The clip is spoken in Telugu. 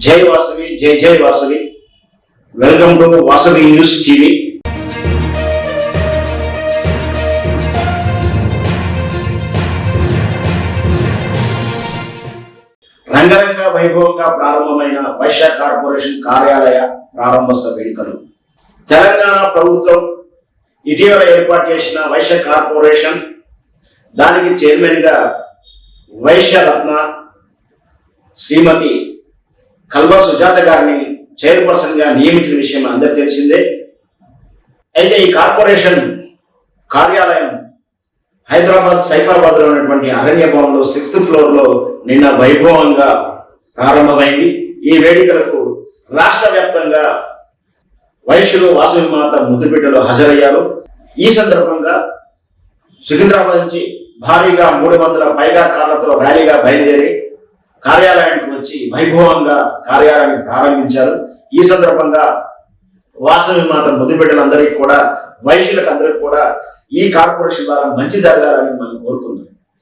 జై వాసవి జై జై Vasavi. Welcome to Vasavi news TV రంగరంగ వైభవంగా ప్రారంభమైన వైశ్య కార్పొరేషన్ కార్యాలయ ప్రారంభోత్సవ వేడుకలు తెలంగాణ ప్రభుత్వం ఇటీవల ఏర్పాటు చేసిన వైశ్య కార్పొరేషన్ దానికి చైర్మన్గా వైశ్య రత్న శ్రీమతి కల్వ సుజాత గారిని చైర్పర్సన్గా నియమించిన విషయం అందరికి తెలిసిందే. అయితే ఈ కార్పొరేషన్ కార్యాలయం హైదరాబాద్ సైఫాబాద్లో ఉన్నటువంటి అరణ్య భవన్లో సిక్స్త్ ఫ్లోర్లో నిన్న వైభవంగా ప్రారంభమైంది. ఈ వేడుకలకు రాష్ట్ర వ్యాప్తంగా వైశ్యులు వాసవిమాత ముద్దుబిడ్డలు హాజరయ్యారు. ఈ సందర్భంగా సికింద్రాబాద్ నుంచి భారీగా మూడు వందల పైగా కార్లతో ర్యాలీగా బయలుదేరి కార్యాలయానికి వచ్చి వైభవంగా కార్యాలయాన్ని ప్రారంభించారు. ఈ సందర్భంగా వాసవి మాత ముద్దుబిడ్డలందరికీ కూడా వైశ్యులకు అందరికీ కూడా ఈ కార్పొరేషన్ ద్వారా మంచి జరగాలని మనం కోరుకుంటున్నాం.